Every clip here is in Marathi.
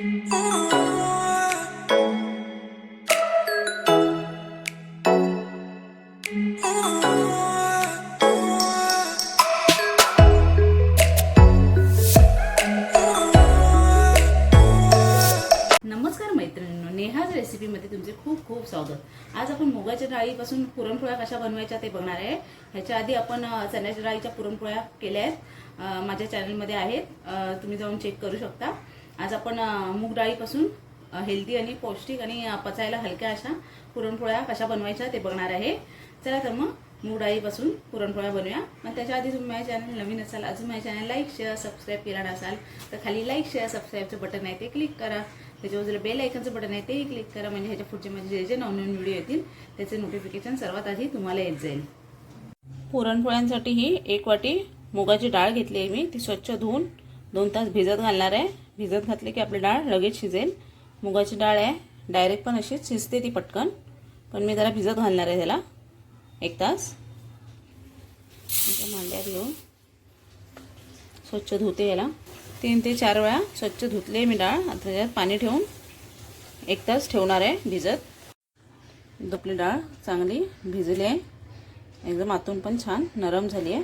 नमस्कार रेसिपीमध्ये तुमचे खूप खूप स्वागत. आज आपण मुगाच्या डाळीपासून पुरणपोळ्या कशा बनवायच्या ते बघणार आहे. ह्याच्या आधी आपण चण्याच्या डाळीच्या पुरणपोळ्या केल्या आहेत. माझ्या चॅनलमध्ये आहेत. तुम्ही जाऊन चेक करू शकता. आज आपण मूग डाळीपासून हेल्दी आणि पौष्टिक आणि पचायला हलक्या अशा पुरणपोळ्या कशा बनवायच्या ते बघणार आहे. चला तर मग मूग डाळीपासून पुरणपोळ्या बनवूया. पण त्याच्या आधी तुम्ही माझ्या चॅनल नवीन असाल अजून माझ्या चॅनल लाईक शेअर सबस्क्राईब केला नसाल तर खाली लाईक शेअर सबस्क्राईबचं बटन आहे ते क्लिक करा. त्याच्या बाजूला बेल आयकनचं बटन आहे तेही क्लिक करा. म्हणजे ह्याच्या पुढचे माझे जे जे नवनवीन व्हिडिओ येतील त्याचे नोटिफिकेशन सर्वात आधी तुम्हाला येत जाईल. पुरणपोळ्यांसाठी ही एक वाटी मुगाची डाळ घेतली आहे मी. ती स्वच्छ धुवून दोन तास भिजत घालणार आहे. भिजत घातली की आपली डाळ लगेच शिजेल. मुगाची डाळ आहे. डायरेक्ट पण अशीच शिजते ती पटकन. पण मी जरा भिजत घालणार आहे त्याला एक तास. त्याच्या मांड्यात घेऊन स्वच्छ धुते याला. तीन ते चार वेळा स्वच्छ धुतले मी डाळ. आता त्याच्यात पाणी ठेवून एक तास ठेवणार आहे भिजत. आपली डाळ चांगली भिजली आहे. एकदम आतून पण छान नरम झाली आहे.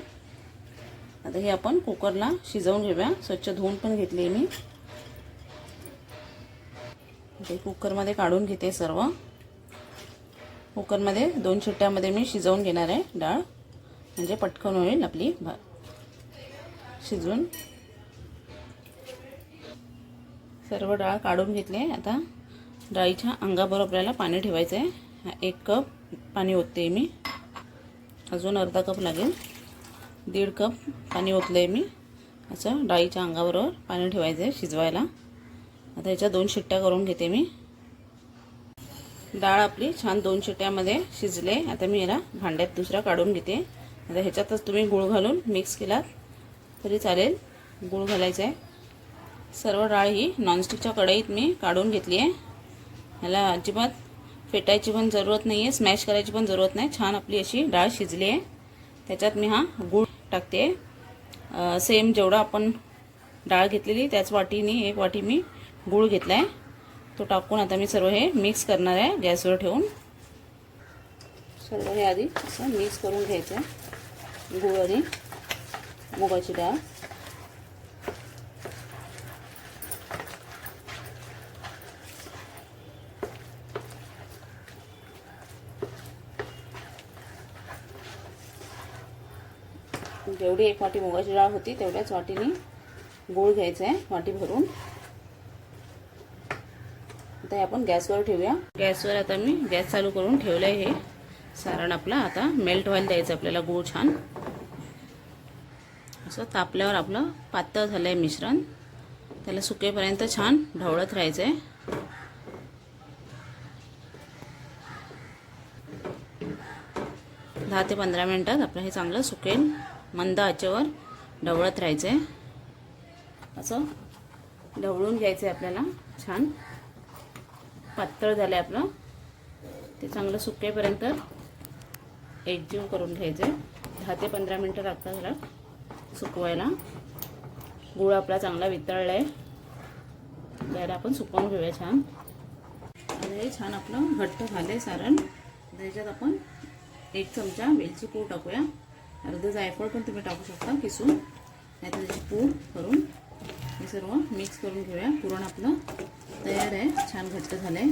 आता हे आपण कुकरला शिजवून घेऊया. स्वच्छ धुवून पण घेतली आहे मी. ते कुकरमध्ये काढून घेते सर्व. कुकरमध्ये दोन शिट्ट्यामध्ये मी शिजवून घेणार आहे डाळ. म्हणजे पटकन होईल आपली भा शिजवून सर्व डाळ काढून घेतली. आहे आता डाळीच्या अंगाबरोबर आपल्याला पाणी ठेवायचं आहे एक कप पाणी ओतते मी. अजून अर्धा कप लागेल. दीड कप पाणी ओतलं आहे मी. असं डाळीच्या अंगाबरोबर पाणी ठेवायचं आहे शिजवायला. आता ह्याच्या दोन शिट्ट्या करून घेते मी. डाळ आपली छान दोन शिट्ट्यामध्ये शिजले. आता मी याला भांड्यात दुसरा काढून घेते. आता ह्याच्यातच तुम्ही गूळ घालून मिक्स केलात तरी चालेल. गूळ घालायचं आहे सर्व डाळ ही नॉनस्टिकच्या कढईत मी काढून घेतली आहे. ह्याला अजिबात फेटायची पण जरूरत नाही आहे स्मॅश करायची पण जरूरत नाही. छान आपली अशी डाळ शिजली आहे. त्याच्यात मी हा गूळ टाकते. सेम जेवढा आपण डाळ घेतलेली त्याच वाटीने एक वाटी मी गूळ घेतला आहे तो टाकून आता मी सर्व हे मिक्स करणार आहे गॅसवर ठेवून. सर्व हे आधी असं मिक्स करून घ्यायचं आहे गूळ आणि मुगाची डाळ. जेवढी एक वाटी मुगाची डाळ होती तेवढ्याच वाटीने गूळ घ्यायचं आहे वाटी भरून. आता हे आपण गॅसवर ठेवूया. गॅसवर आता मी गॅस चालू करून ठेवलं आहे हे. सारण आपलं आता मेल्ट व्हायला द्यायचं आपल्याला गूळ छान. असं तापल्यावर आपलं पातळ झालं आहे मिश्रण. त्याला सुकेपर्यंत छान ढवळत राहायचं आहे दहा ते पंधरा मिनटात आपलं हे चांगलं सुकेल. मंद आचेवर ढवळत राहायचं आहे असं ढवळून घ्यायचं आहे आपल्याला छान. पातळ झालं आहे आपलं. ते चांगलं सुकेपर्यंत एकजीव करून घ्यायचं. दहा ते पंधरा मिनटं लागतात ह्याला सुकवायला. गूळ आपला चांगला वितळला आहे त्याला आपण सुकवून घेऊया छान. आता हे छान आपलं घट्ट झालं आहे सारण त्याच्यात आपण एक चमचा वेलची पूड टाकूया. अर्ध जायफळ पण तुम्ही टाकू शकता किसून. नाहीतर त्याची पूड करून हे सर्व मिक्स करून घेऊया. पुरण आपलं तयार आहे. छान घट्ट झालं आहे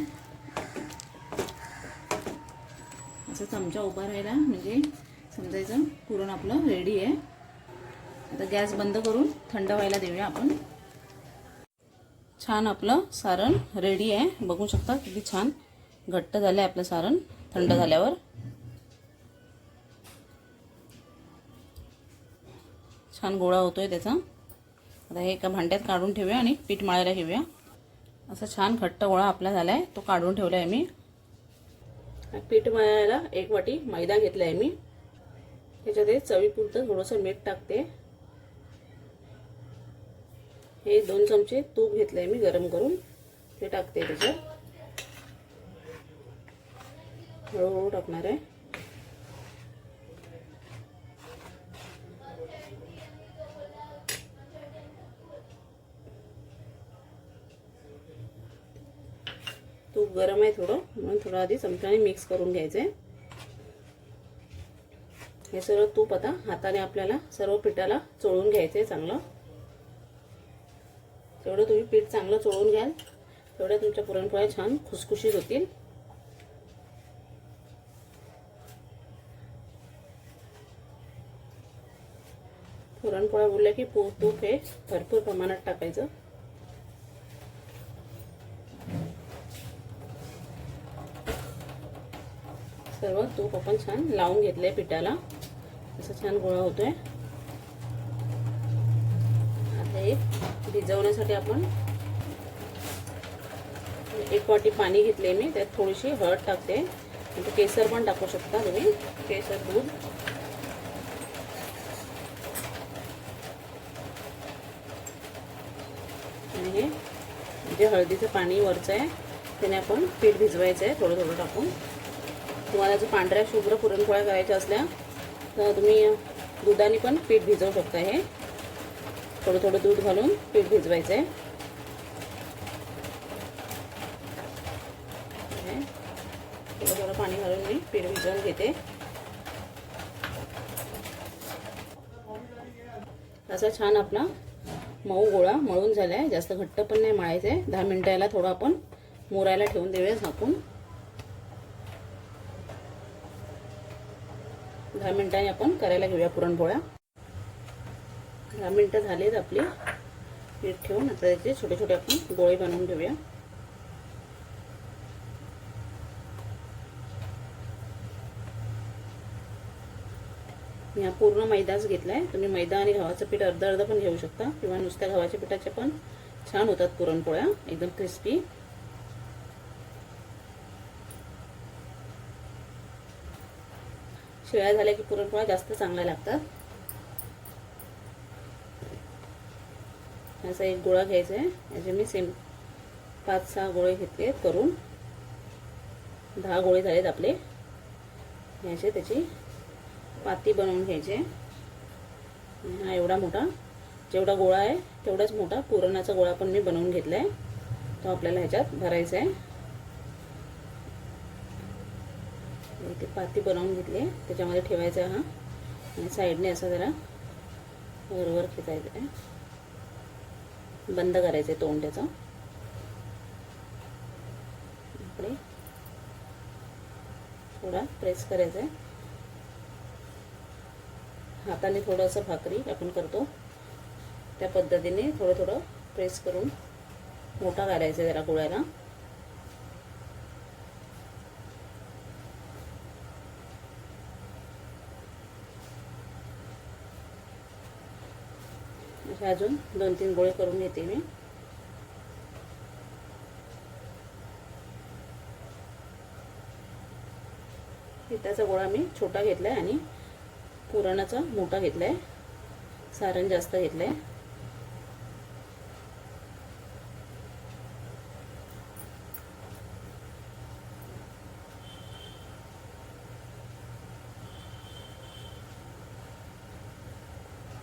असं चमचा उभा राहिला. म्हणजे समजायचं पुरण आपलं रेडी आहे. आता गॅस बंद करून थंड व्हायला देऊया आपण. छान आपलं सारण रेडी आहे. बघू शकता किती छान घट्ट झालं आहे आपलं सारण थंड झाल्यावर. छान गोळा होतोय त्याचा. आता हे एका भांड्यात काढून ठेवूया आणि पीठ मळायला घेऊया असा छान घट्ट गोळा आपला झाला आहे तो काढून ठेवला आहे मी पीठ मळायला एक वाटी मैदा घेतला आहे मी. त्याच्यात हे चवीपुरतं थोडंसं मीठ टाकते. हे दोन चमचे तूप घेतलं आहे मी गरम करून. ते टाकते त्याच्यात. हळूहळू टाकणार आहे. तूप गरम आहे थोडं म्हणून थोडं आधी चमच्याने मिक्स करून घ्यायचं आहे हे सर्व तूप आता हाताने आपल्याला सर्व पिठाला चोळून घ्यायचं आहे चांगलं. तेवढं तुम्ही पीठ चांगलं चोळून घ्याल. तेवढ्या तुमच्या पुरणपोळ्या छान खुसखुशीत होतील. पुरणपोळ्या बोलल्या की पू तूप हे भरपूर प्रमाणात टाकायचं. सर्व तूप आपण छान लावून घेतलंय पिठाला. असं छान गोळा होतोय. आता एक भिजवण्यासाठी आपण एक वाटी पाणी घेतले मी त्यात थोडीशी हळद टाकते. केसर पण टाकू शकता तुम्ही केसर दूध. आणि हे जे हळदीचं पाणी वरचं आहे त्याने आपण पीठ भिजवायचं आहे थोडं थोडं टाकून. तुम्हाला जर पांढऱ्या शुभ्र पुरणपोळ्या करायच्या असल्या तर तुम्ही दुधाने पण पीठ भिजवू शकता हे. थोडं थोडं दूध घालून पीठ भिजवायचं आहे थोडं थोडं पाणी घालून मी पीठ भिजवून घेते. असा छान आपला मऊ गोळा मळून झाला आहे जास्त घट्ट पण नाही मळायचं आहे दहा मिनटाला थोडं आपण मोरायला ठेवून देऊया झाकून. दहा मिनिटांनी आपण करायला घेऊया पुरणपोळ्या. दहा मिनटं झालेत आपली. पीठ ठेवून आता त्याचे छोटे छोटे आपण गोळे बनवून घेऊया. मी हा पूर्ण मैदाच घेतला आहे तुम्ही मैदा आणि गव्हाचं पीठ अर्ध अर्ध पण घेऊ शकता. किंवा नुसत्या गव्हाच्या पिठाच्या पण छान होतात पुरणपोळ्या. एकदम क्रिस्पी शिळ्या झाल्या की पुरणपोळ्या जास्त चांगल्या लागतात. असा एक गोळा घ्यायचा आहे. याचे मी सेम पाच सहा गोळे घेतले करून. दहा गोळे झालेत आपले. घ्यायचे त्याची पाती बनवून घ्यायचे. हा एवढा मोठा. जेवढा गोळा आहे तेवढाच मोठा. पुरणाचा गोळा पण मी बनवून घेतला आहे तो आपल्याला ह्याच्यात भरायचा आहे. ते पाती बनवून घेतली आहे. त्याच्यामध्ये ठेवायचा हा. आणि साईडने असा जरा वरवर खेचायचं आहे. बंद करायचं आहे तोंड त्याचं. इकडे थोडा प्रेस करायचा आहे हाताने थोडंसं भाकरी आपण करतो. त्या पद्धतीने थोडं थोडं प्रेस करून मोठा करायचा जरा गोळ्याला हे अजून दोन तीन गोळे करून घेते मी. पिठाचा गोळा मी छोटा घेतलाय आणि पुरणाचा मोठा घेतलाय. सारण जास्त घेतलंय.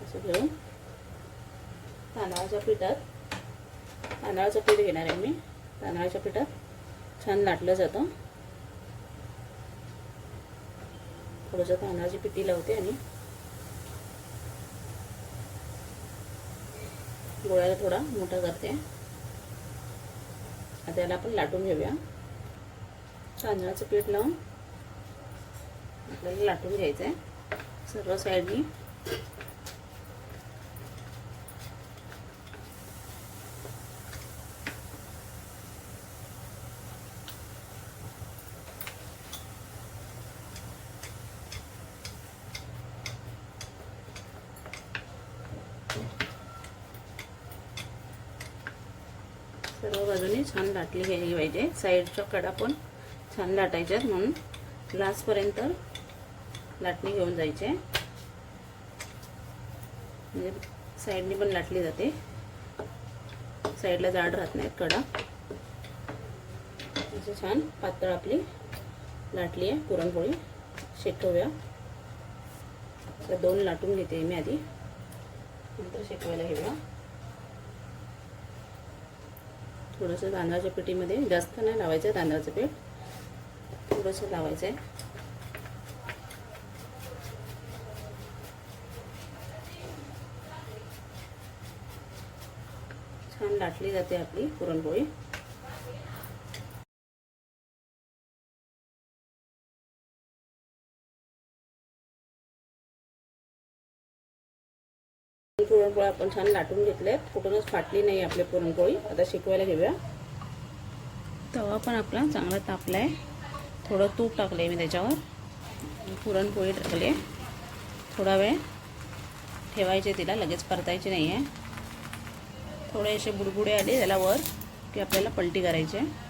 असं घेऊन तांदळाच्या पिठात. तांदळाचं पीठ घेणार आहे मी. तांदळाच्या पिठात छान लाटलं जातं. थोडंसं तांदळाची पिठी लावते आणि गोळ्याला थोडा मोठा करते. आता याला आपण लाटून घेऊया. तांदळाचं पीठ लावून आपल्याला लाटून घ्यायचं आहे सर्व साईडनी सर्व बाजूने छान लाटली घ्यायला पाहिजे. साईडच्या कडा पण छान लाटायच्यात म्हणून. लास्टपर्यंत लाटणी घेऊन जायचे. म्हणजे साईडने पण लाटली जाते. साईडला जाड राहत नाहीत कडा. अशी छान पातळ आपली लाटली आहे पुरणपोळी. शेकवूया. तर दोन लाटून घेते मी आधी. नंतर शेकवायला घेऊया. थोडंसं तांदळाच्या पिठीमध्ये. जास्त नाही लावायचं आहे तांदळाचं पीठ. थोडंसं लावायचं आहे छान लाटली जाते आपली पुरणपोळी. पुरणपोळी आपण छान लाटून घेतल्यात कुठूनच फाटली नाही आपली पुरणपोळी. आता शिकवायला घेऊया. तवा पण आपला चांगला तापला आहे थोडं तूप टाकलं आहे मी त्याच्यावर. पुरणपोळी टाकली आहे थोडा वेळ ठेवायचे तिला. लगेच परतायची नाही आहे थोडे असे बुडबुडे आले त्याला वर की आपल्याला पलटी करायची. आहे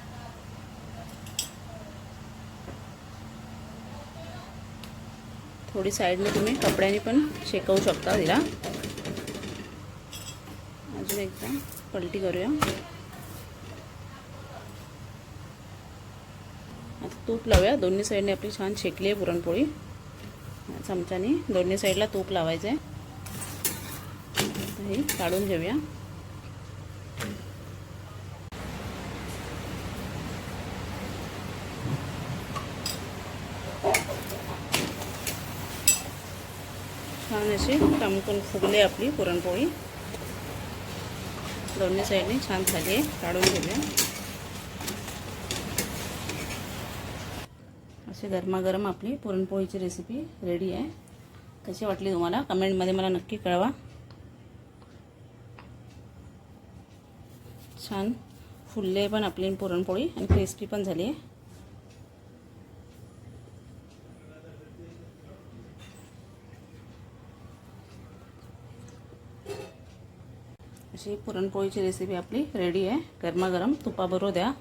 थोडी साईडने तुम्ही कपड्याने पण शेकवू शकता तिला. अजून एकदा. पलटी करूया. आता तूप लावूया. दोन्ही साईडने आपली छान शेकली आहे पुरणपोळी. चमच्याने दोन्ही साईडला तूप लावायचं आहे हे काढून घेऊया. छान अशी टमकून फुगले आपली पुरणपोळी. दोन्ही साईडने छान झाली आहे. काढून घेऊया. अशी गरमागरम आपली पुरणपोळीची रेसिपी रेडी आहे. कशी वाटली तुम्हाला? कमेंटमध्ये मला नक्की कळवा. छान फुलले पण आपली पुरणपोळी आणि क्रिस्पी पण झाली आहे. अशी पुरणपोळीची रेसिपी आपली रेडी आहे. गरमागरम तुपाबरोबर द्या.